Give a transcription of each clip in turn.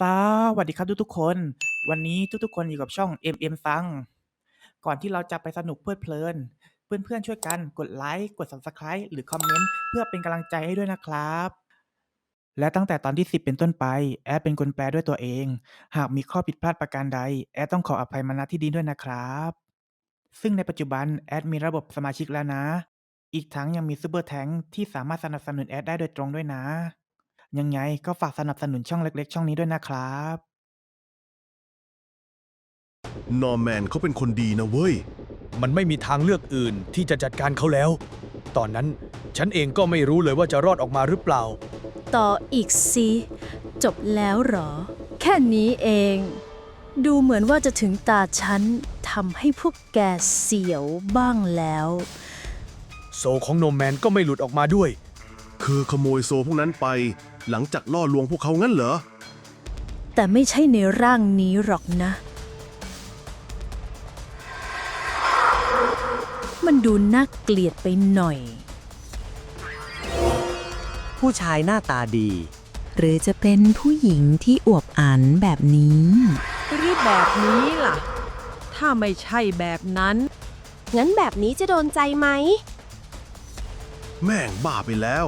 สวัสดีครับทุกๆคน วันนี้ทุกๆคนอยู่กับช่อง MM ซัง ก่อนที่เราจะไปสนุกเพลิดเพลิน เพื่อนๆช่วยกันกดไลค์กด Subscribe หรือคอมเมนต์เพื่อเป็นกำลังใจให้ด้วยนะครับ และตั้งแต่ตอนที่ 10 เป็นต้นไป แอดเป็นคนแปลด้วยตัวเอง หากมีข้อผิดพลาดประการใด แอดต้องขออภัยมาณที่นี้ด้วยนะครับ ซึ่งในปัจจุบันแอดมีระบบสมาชิกแล้วนะ อีกทั้งยังมีซูเปอร์แทงที่สามารถสนับสนุนแอดได้โดยตรงด้วยนะ ยังไงก็ฝากสนับสนุนช่องเล็ก ๆ ช่องนี้ด้วยนะครับ นอร์แมนเขาเป็นคนดีนะเว้ย มันไม่มีทางเลือกอื่นที่จะจัดการเขาแล้ว ตอนนั้นฉันเองก็ไม่รู้เลยว่าจะรอดออกมาหรือเปล่า ต่ออีกสิจบแล้วเหรอ แค่นี้เอง ดูเหมือนว่าจะถึงตาฉันทำให้พวกแกเสียวบ้างแล้ว โซของโนแมนก็ไม่หลุดออกมาด้วย คือขโมยโซพวกนั้นไป หลังจากล่อลวงพวกเขางั้นเหรอ แต่ไม่ใช่ในร่างนี้หรอกนะ มันดูน่าเกลียดไปหน่อย ผู้ชายหน้าตาดี หรือจะเป็นผู้หญิงที่อวบอันแบบนี้ หรือแบบนี้ล่ะ ถ้าไม่ใช่แบบนั้น งั้นแบบนี้จะโดนใจไหม แม่งบ้าไปแล้ว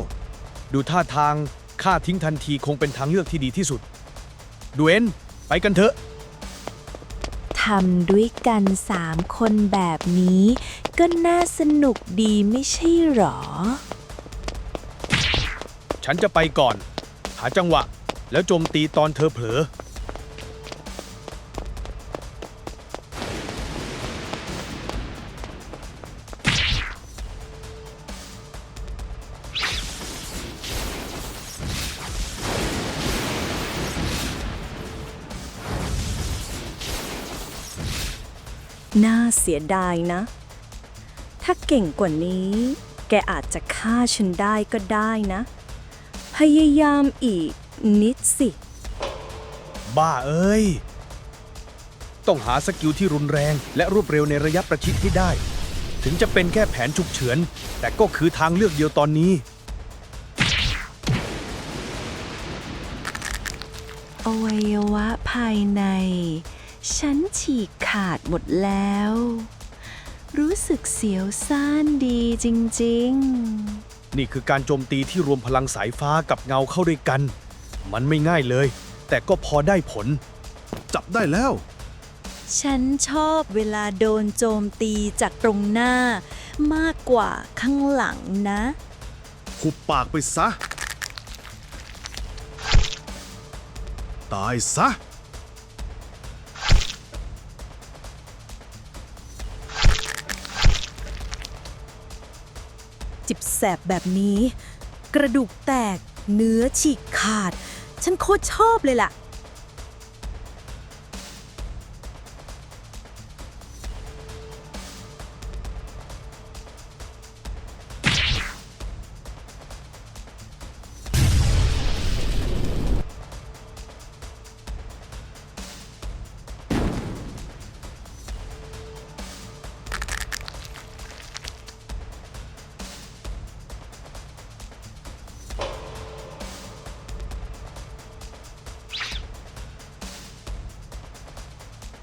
ดูท่าทางฆ่าทิ้งทันทีคงเป็นทางเลือกที่ดีที่สุด ดูเอ็นไปกันเถอะ ทำด้วยกันสามคนแบบนี้ ก็น่าสนุกดีไม่ใช่หรอ ฉันจะไปก่อน หาจังหวะ แล้วโจมตีตอนเธอเผลอ น่าเสียดายนะ ถ้าเก่งกว่านี้ แกอาจจะฆ่าฉันได้ก็ได้นะ พยายามอีกนิดสิ บ้าเอ้ย ต้องหาสกิลที่รุนแรงและรวดเร็วในระยะประชิดให้ได้ ถึงจะเป็นแค่แผนฉุกเฉิน แต่ก็คือทางเลือกเดียวตอนนี้ อวัยวะภายใน ฉันฉีกขาดหมดแล้ว รู้สึกเสียวซ่านดีจริงนี่คือการโจมตีที่รวมพลังสายฟ้ากับเงาเข้าด้วยกัน มันไม่ง่ายเลย แต่ก็พอได้ผล จับได้แล้ว ๆ ฉันชอบเวลาโดนโจมตีจากตรงหน้า มากกว่าข้างหลังนะ หุบปากไปซะ ตายซะ จิบแสบแบบนี้ กระดูกแตกเนื้อฉีกขาด ฉันโคตรชอบเลยล่ะ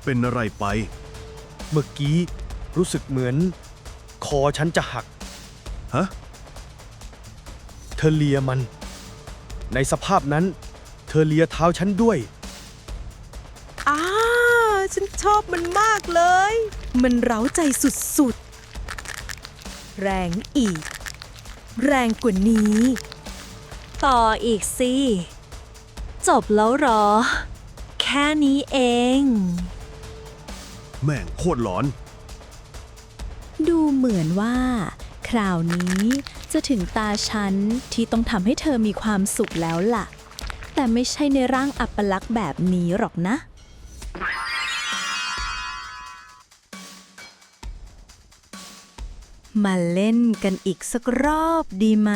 เป็นอะไรไป เมื่อกี้รู้สึกเหมือน คอฉันจะหัก ฮะ เธอเลียมัน ในสภาพนั้น เธอเลียเท้าฉันด้วย อ้าฉันชอบมันมากเลย มันเร้าใจสุดๆ แรงอีก แรงกว่านี้ ต่ออีกสิ จบแล้วเหรอ แค่นี้เอง แม่งโคตรหลอนๆดูเหมือนว่า คราวนี้จะถึงตาฉันที่ต้องทำให้เธอมีความสุขแล้วล่ะ แต่ไม่ใช่ในร่างอัปลักษณ์แบบนี้หรอกนะ มาเล่นกันอีกสักรอบดีไหม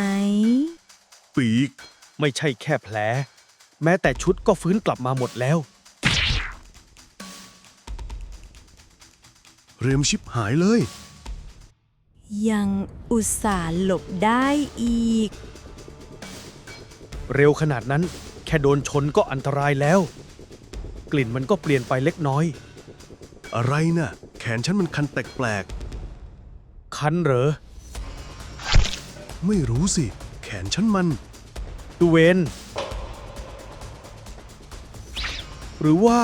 ปีก ไม่ใช่แค่แผล แม้แต่ชุดก็ฟื้นกลับมาหมดแล้ว เรียมชิบหายเลย ยังอุตส่าห์หลบได้อีก เร็วขนาดนั้น แค่โดนชนก็อันตรายแล้ว กลิ่นมันก็เปลี่ยนไปเล็กน้อย อะไรน่ะ แขนฉันมันคันแปลกคันเหรอๆไม่รู้สิ แขนฉันมัน ดูเวน หรือว่า